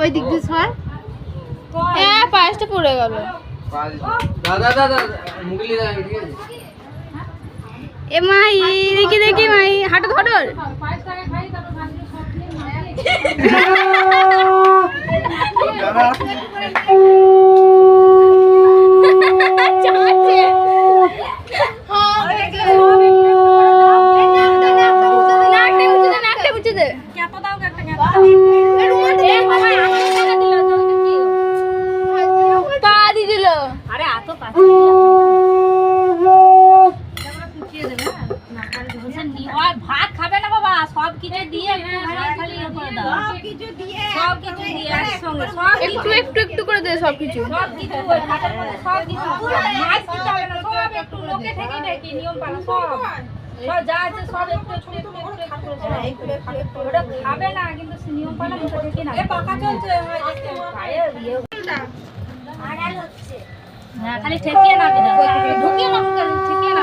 ওই দিক দিয়ে সর। হ্যাঁ পায়েসটা পড়ে গেল। দাদা দাদা মুগলি দাদা ঠিক আছে? এ মাই দেখি দেখি মাই। হাঁটো ধরো চাচ্ছে নাকটা মুছে দে নাকটা মুছে দে পা দিয়ে দিল আরে আতো পাশে আর ভাত খাবে না বাবা সব কিছু দিয়ে একটু ভাত খালি ইয়ে করে দাও সব কিছু দিয়ে সব কিছু দিয়ে একসঙ্গে সব একটু একটু একটু করে দে সব কিছু সব কিছু ওই ভাতের মধ্যে সব কিছু মাছ দিতে হবে না সব একটু লোকে থেকে দেখি নিয়ম পালন সব সব যা আছে সব একটু একটু একটু একটু করে সব। ওটা খাবে না কিন্তু নিয়ম পালন দেখি না। পাকা চলছে হ্যাঁ খালি ঠেকিয়ে না ঢুকিয়ে না ঠেকিয়ে না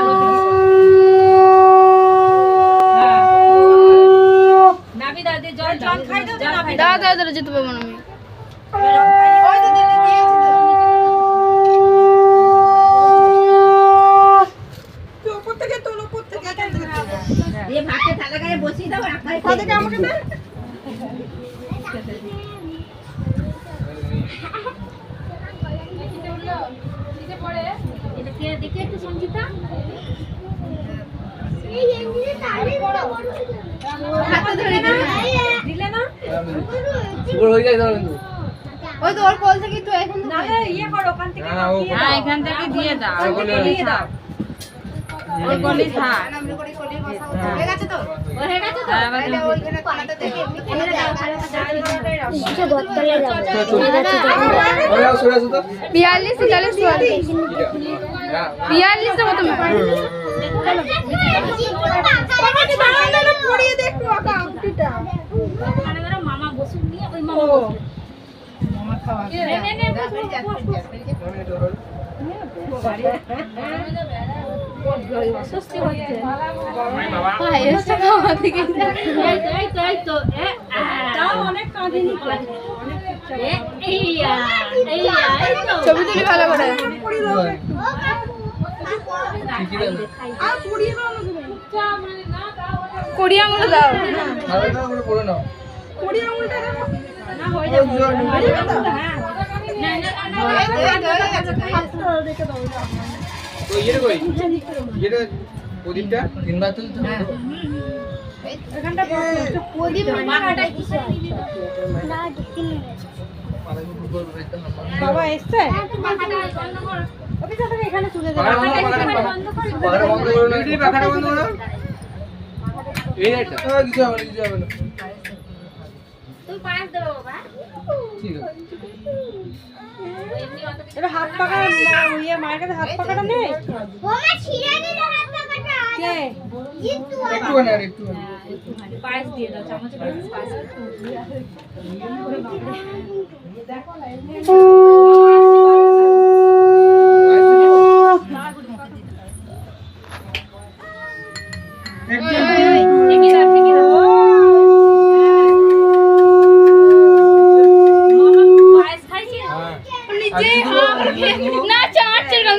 হ্যাঁ। নাবি দাদি জল জল খাই দাও দাদা দাদা দাদা যেতে পারব না আমি। দেখে একটু সঞ্চিতা দিলে না সুগার হয়ে যায় কিন্তু। ওই তো ওর কোল থেকে তো এখন নালে ইয়ে করো ওখান থেকে না না হ্যাঁ এখান থেকে দিয়ে দাও। দিয়ে দাও। ওই গলি থাক। হয়ে। গেছে তো? হয়ে গেছে তো? তাহলে ওইখানে কোনাতে থেকে এমনি কিছু ধরতে যাব। ওই যাও, সরে আসো তো। বিয়াল্লিশ তেতাল্লিশ চুয়াল্লিশ। হ্যাঁ। বিয়াল্লিশ দেবো তুমি বেরো, মামা বসুন নিয়ে ওই মামা বসবে। নে, নে, নে, বস, বস, বস, বস। অস্বস্তি হচ্ছে। পায়েসটা খাওয়া থেকে এই তো, এই তো, এই তো, এ, আ। এ, এইয়া, এইয়া, এই তো। ছবি তুলি ভালো করে ঠিকই আছে। কুড়ি আঙুল দাও ভালো করে করে পড়ে নাও তো ইয়ে কই? ইয়ে প্রদীপটা? তিনবার তুলতে হবে। মাথাটা কিসে? বাবা এসছে? মাথাটা বন্ধ করো। এখানে তুলে পাখাটা বন্ধ করো, পাখাটা পাখাটা বন্ধ করো। না এই কিছু হবে না কিছু হবে না। তুমি পায়েস দেবে বাবা। ঠিক আছে। এটা হাত পাকা ইয়ে মায়ের কাছে হাত পাকাটা নেই? কে? একটুখানি পায়েস দিয়ে দাও চামচে ঠেকিয়ে দাও ঠেকিয়ে দাও মামা পায়েস খাইছি নিজে না চাটছে রঙ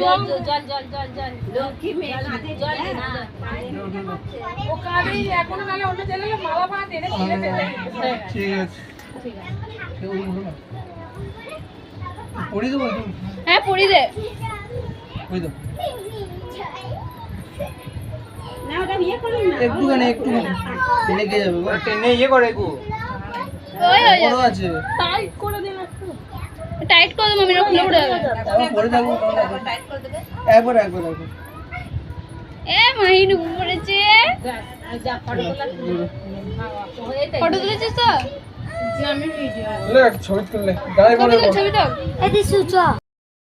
হয়ে হ্যাঁ করো জল ঠিক আছে। পড়ি দেবো একটু হ্যাঁ পড়ি দে। একটুখানি একটুখানি। টেনে যাবে টেনে ইয়ে করে ওই ওই আছে। টাইট করে দে। টাইট করে দে আমি না খুলে উড়ে একবার একবার একবার। এ মাহিন পড়েছে। ফটো তুলেছে ফটো তুলেছিস তো? না আমি ভিডিও ছবি তুললে দাঁড়াই ছবি তো ছবি তো এই দিশু চ